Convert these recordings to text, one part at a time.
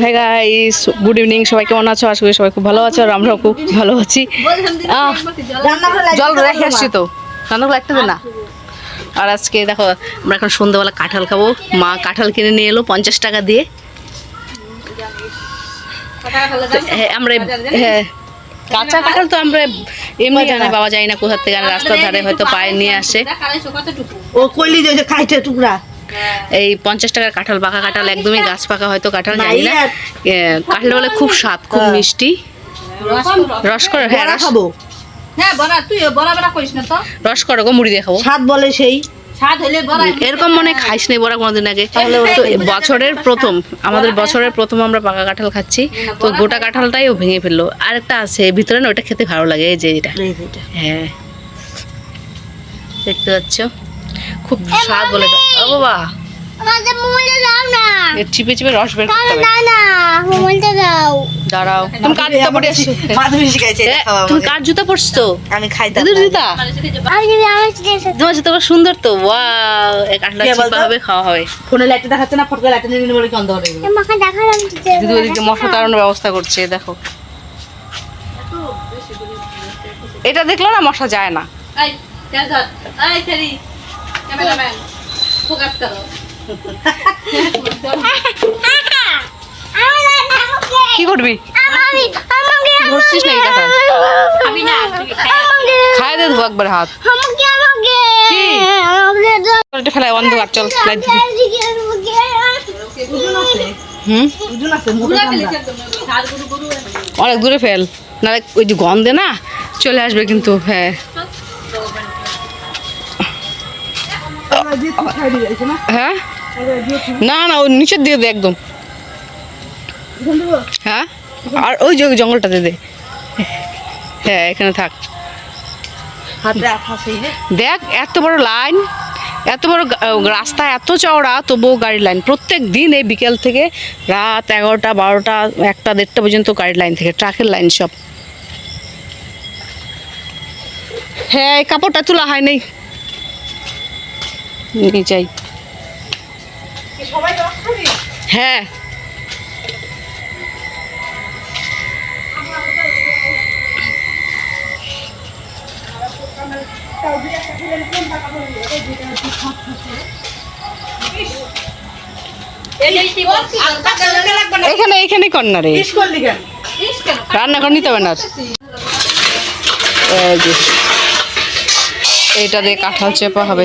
হ্যাঁ guys good evening সবাই কেমন আছো? আশা করি সবাই খুব ভালো আছো আর আমরাও খুব ভালো আছি। জল রেখে আসছি তো। রান্নাগুলো একটা না। আর আজকে দেখো আমরা এখন সন্ধ্যাবেলা কাঁঠাল খাব। মা কাঁঠাল কিনে নিয়ে এলো পঞ্চাশ টাকা দিয়ে। হ্যাঁ আমরা হ্যাঁ। কাঁচা কাঁঠাল তো আমরা এমনি জানি পাওয়া যায় না কোথার থেকে রাস্তার ধারে হয়তো পায়ে নিয়ে আসে। ও কইলি যে খাইতে টুকরা। এই পঞ্চাশ টাকার কাঁঠাল পাকা কাঁঠাল একদমই গাছ পাকা হয়তো কাঁঠাল জানি না। কাঁঠাল বলে খুব স্বাদ খুব হ্যাঁ। মিষ্টি। রস করো। হ্যাঁ রস। খাব। হ্যাঁ বড়া তুই বড়া বড়া করিস না তো। রস করো গো মুড়ি দিয়ে খাব। স্বাদ বলে সেই। স্বাদ এরকম মনে খাইস নাই বড়া কোনোদিন আগে। তো বছরের প্রথম আমাদের বছরের প্রথম আমরা পাকা কাঁঠাল খাচ্ছি। তো গোটা কাঁঠালটাই ও ভেঙে ফেলল। আরেকটা আছে ভিতরে না ওটা খেতে ভালো লাগে এই যে এই যে এটা। হ্যাঁ। দেখতে পাচ্ছ? খুব স্বাদ বলে ও বাবা। আমাদের মোবাইলটা দাও না। চিপে চিপে রস বের করতে হবে। না না মোবাইলটা দাও। দাঁড়াও। তুমি কার জুতা পরে আসছো মাধুরী শিখাইছে এটা এ, খাওয়া তুমি কার জুতা পরছো? আমি খাইতাম দিদির জুতা। আমি যদি আমার সাথে তোমার জুতা সুন্দর তো ওয়াও। এক কাঠলা চিপা হবে খাওয়া হবে। ফোনে দেখাচ্ছে না নিয়ে বলে ওদিকে মশলা তাড়ানোর ব্যবস্থা করছে দেখো। এটা দেখল না মশা যায় না। এই তেল ধর? এই তেরি ক্যামেরাম্যান ফোকাস করো। কি করবি? খাই দে দেবো একবার হাত। ফেলাই অন্ধকার চল অনেক দূরে ফেল। না ওই যে গন্ধে না চলে আসবে কিন্তু হ্যাঁ। হ্যাঁ? না না ও নিচের দে একদম। হ্যাঁ? আর ওই যে ওই জঙ্গলটাতে দে হ্যাঁ এখানে থাক। দেখ, এত বড় লাইন, এত বড় রাস্তা, এত চওড়া, তবুও গাড়ির লাইন। প্রত্যেক দিন এই বিকেল থেকে রাত এগারোটা, বারোটা, একটা, দেড়টা পর্যন্ত গাড়ির লাইন থেকে, ট্রাকের লাইন সব। হ্যাঁ কাপড়টা তোলা হয় নাই। নিয়ে যাই। হ্যাঁ। এখানে এখানে কিস করলি রান্না করে নিতে হবে না। এইটা দিয়ে কাঁঠাল চেপা হবে।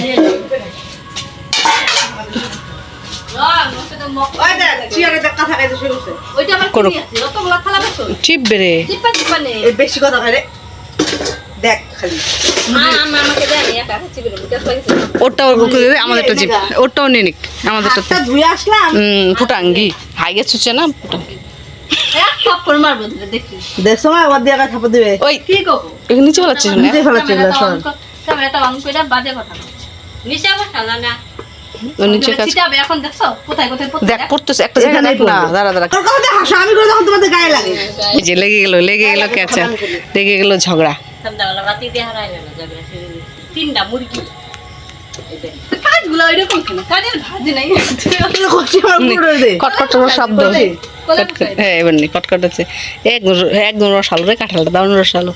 বেশি কথা খাই দেখ খালি। ওরটাও আমাদেরটা চিপ ওরটাও নিয়ে নিক আমাদেরটা ধুয়ে আসলাম। ফুটাঙ্গি। হাইগে ছুচ্ছে না ফুটাঙ্গি। দেখছ না দিয়ে থাপা দিবে। ওই নিচে বলাচ্ছিস না? নিচে বাজে কথা আবার না। নিচে কাজ এখন দেখছ? কোথায় কোথায় দেখ পড়তেছে একটা জায়গা দেখ না দাঁড়া দাঁড়া তোর কথা হাসো আমি করে তখন তোমাদের গায়ে লাগে। যে লেগে গেল লেগে গেল ক্যাচা লেগে গেল ঝগড়া। তিনটা মুরগি। কাজগুলো কেন? কাজের ভাজি নাই। কটকট শব্দ। হ্যাঁ এবার নি কটকট আছে। একদম একদম রসালো রে কাঁঠালটা দারুণ রসালো।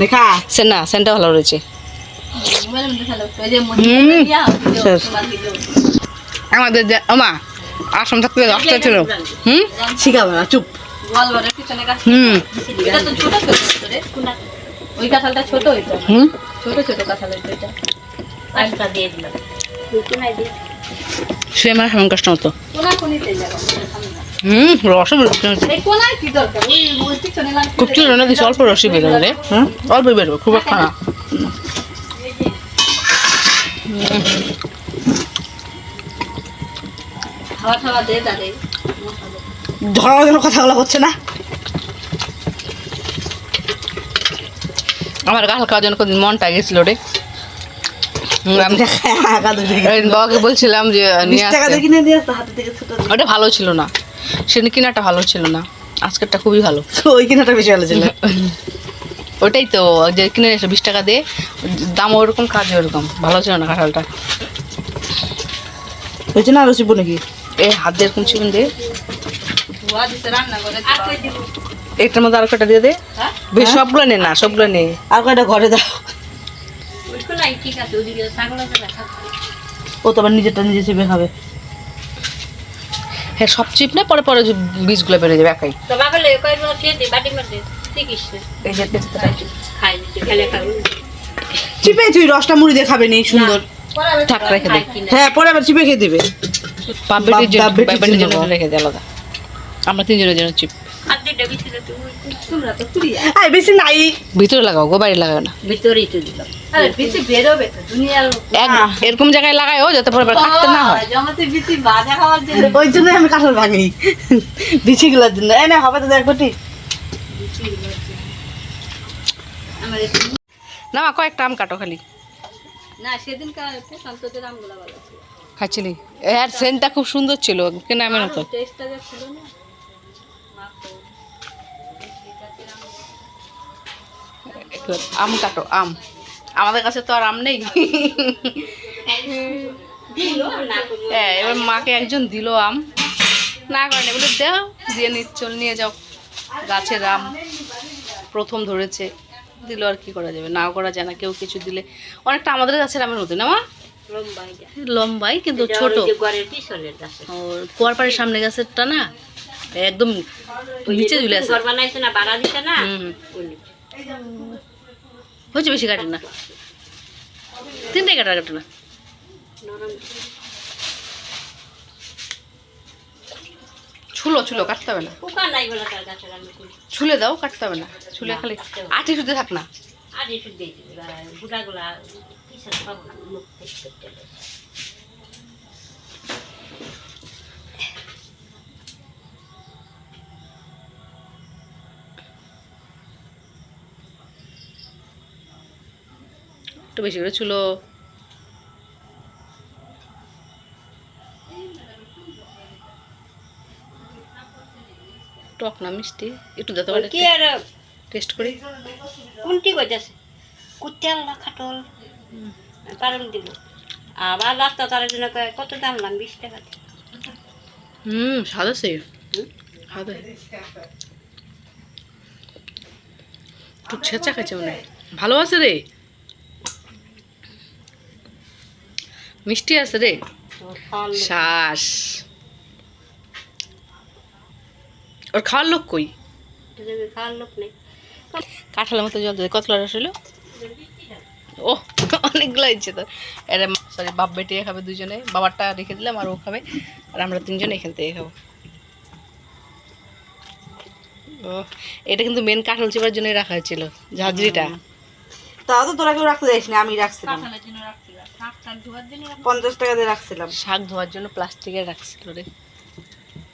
দেখা সে না সেন্টা ভালো রয়েছে। আমাদের আসাম থাকতে ছিল। হুম? শিখাবো না চুপ। বল বলে হুম? তো ছোট ছোট ওই কাঁঠালটা ছোট ওইটা হুম ছোট ছোট কাঁঠাল ওইটা আজকা দিয়ে দিলাম সে আমার কষ্ট মতো হুম খুব ছিল না দিস অল্প রসই বেরোবে রে হুম? অল্প বেরোবে খুব একটা না খাওয়া খাওয়া দে তাদের ধরার জন্য কথাগুলো হচ্ছে না? আমার কাঁঠাল খাওয়ার জন্য কদিন মনটা গেছিল রে। ওই বাবাকে বলছিলাম যে ওটা ভালো ছিল না। সেদিন কিনাটা ভালো ছিল না। আজকেরটা খুবই ভালো। ওই কিনাটা বেশি ভালো ছিল ওটাই তো যে কিনে এসে বিশ টাকা দিয়ে দাম ওরকম কাজ ওরকম। ভালো ছিল না কাঁঠালটা। হয়েছে না আরও চিপো নাকি এই হাত দিয়ে এরকম চিকেন দিয়ে একটার মধ্যে আরও কটা দিয়ে দে? হ্যাঁ? বেশ সবগুলো নে না সবগুলো নে। আর কয়টা ঘরে দাও? ও তো আবার নিজেরটা নিজে চেপে খাবে। হ্যাঁ সব চিপ না পরে পরে যে বীজগুলো বেরিয়ে যাবে একাই। চিপে তুই রসটা মুড়ি দিয়ে খাবে নি সুন্দর। থাক রেখে দে। হ্যাঁ পরে আবার চিপে খেয়ে দিবে। বাপ জন্য বাপ বেটির বাপ বেটির জন্য জন্য। রেখে দে আলাদা। আমরা তিনজনের জন্য চিপ। আর দুইটা ভিতরে তুমি তোমরা তো পুরি আয় বেশি নাই। ভিতরে লাগাও গো বাইরে না। ভিতরেই তো দিলাম। আরে বেশি বেরোবে তো দুনিয়ার এক এরকম জায়গায় লাগাও যাতে পরে কাটতে না হয়। জন্য। ওই জন্যই আমি কাঁঠাল ভাঙি বিচিগুলোর জন্য। এই না হবে তো দেখ না মা কয়েকটা আম কাটো খালি। না সেদিন শান্তদের আমগুলা ভালো ছিল। খাচ্ছিলি? এর সেন্টটা খুব সুন্দর ছিল কেন আমি তো টেস্টটা যে ছিল না মাখো আম কাটো আম। আমাদের কাছে তো আর আম নেই। হ্যাঁ এবার মাকে একজন দিল আম। না করেন এগুলো দাও দিয়ে নি চল নিয়ে যাও। গাছের আম প্রথম ধরেছে। দিল আর কি করা যাবে? নাও করা যায় না কেউ কিছু দিলে। অনেকটা আমাদের গাছের আমের মতো না মা? লম্বাই কিন্তু ছোট। ওই যে ঘরের পিছনের গাছে ওর কুয়ার পাড়ের সামনে গাছেরটা না? একদম নিচে ঝুলে আছে। হয়েছে বেশি কাটেন না? তিনটে কাটা কাটে না? ছুলো ছুলো কাটতে হবে না। ছুলে দাও কাটতে হবে না। ছুলে খালি আটি শুধু থাক না। একটু বেশি করে ছুলো। টক না মিষ্টি একটু দিতে পারে কি আর টেস্ট করি। কোনটি কইতাছে কুতিয়াল না খাটল। কারণ দিব আবার রাস্তা তার জন্য কত দাম নাম বিশ টাকা হুম আছে হুম? স্বাদ একটু ছেঁচা খাইছে মনে। ভালো আছে রে। মিষ্টি আছে রে। শ্বাস। ওর খাওয়ার লোক কই? খাওয়ার লোক নেই কাঁঠালের মতো জল দেয় কতলা রস হলো ও অনেকগুলো ইচ্ছে তো। এটা সরি বাপ বেটিয়ে খাবে দুজনে। বাবারটা রেখে দিলাম আর ও খাবে। আর আমরা তিনজনে এখান থেকে খাব। ও এটা কিন্তু মেন কাঁঠাল চিপার জন্যই রাখা হয়েছিল ঝাঁঝরিটা। তাও তো তোরা কেউ রাখতে যাইস না আমি রাখছিলাম। কাঁঠালের জন্য রাখছিলাম। শাক টাক ধোয়ার জন্য পঞ্চাশ টাকা দিয়ে রাখছিলাম। শাক ধোয়ার জন্য প্লাস্টিকের রাখছিল রে।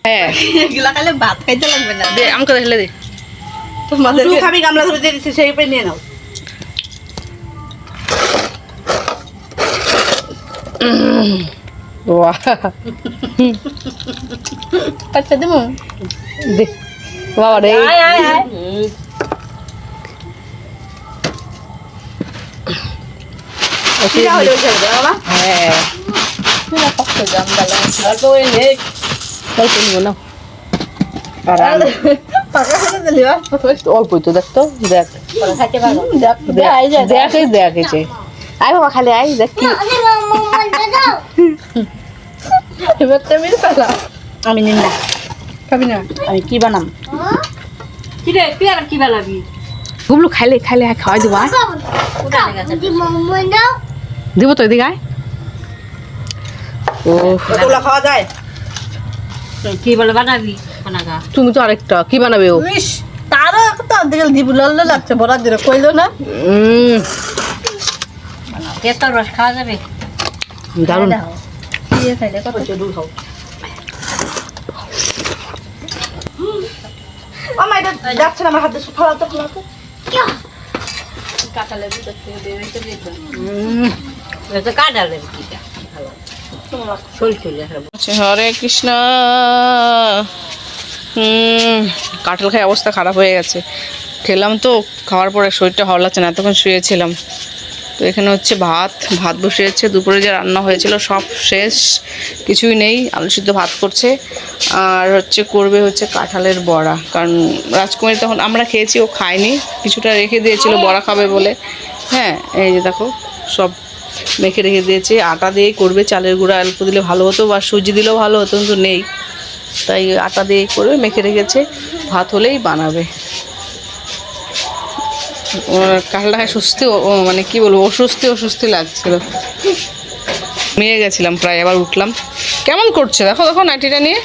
হ্যাঁ। এগুলা ভাত খাইতে লাগবে না। দে আমাকে দেখলে দে। তোমাদের খাবি গামলা ধরে দিয়ে দিচ্ছি সেই উপরে নিয়ে নাও। বাহ আচ্ছা দেবো। দে বাবা রে? হ্যাঁ। অল্প নিবো না? অল্পই তো দেখ তো দেখ দেখ দেখ দেখ এসে আয় বাবা খালি আয় দেখ আমি নিন না খাবি না আমি কি বানাম কি রে তুই কি বানাবি গুবলু খাইলে খাইলে খাওয়াই দেবো দিব তো এদিকে ও খাওয়া যায় কি বলে বানাবি বানাগা তুমি তো আরেকটা কি বানাবে ও? ইস তারও তো অর্ধেক জিবু লল্ল লাগছে বড় দিনে কইলো না? উম, তেতর রস খাওয়া যাবে? দারুণ। আমার এটা যাচ্ছে না আমার হাতে ফলাতে ফলাতে উম, এটা কাটালে কিটা চল চলে আচ্ছা, হরে কৃষ্ণ। হুম, কাঁঠাল খাই অবস্থা খারাপ হয়ে গেছে। খেলাম তো, খাওয়ার পরে শরীরটা ভালো লাগছে না, এতক্ষণ শুয়েছিলাম। তো এখানে হচ্ছে ভাত ভাত বসিয়েছে, দুপুরে যে রান্না হয়েছিল সব শেষ, কিছুই নেই, আলু সিদ্ধ ভাত করছে। আর হচ্ছে করবে হচ্ছে কাঁঠালের বড়া, কারণ রাজকুমারী তখন আমরা খেয়েছি, ও খায়নি, কিছুটা রেখে দিয়েছিল, বড়া খাবে বলে। হ্যাঁ এই যে দেখো, সব মেখে রেখে দিয়েছে। আটা দিয়েই করবে, চালের গুঁড়া অল্প দিলে ভালো হতো, বা সুজি দিলেও ভালো হতো, কিন্তু নেই। তাই আটা দিয়েই করবে মেখে রেখেছে। ভাত হলেই বানাবে। ওর কালটায় সুস্থি মানে কি বলব অস্বস্তি অস্বস্তি লাগছিল। মেয়ে গেছিলাম প্রায়, আবার উঠলাম। কেমন করছে? দেখো দেখো নাইটিটা নিয়ে।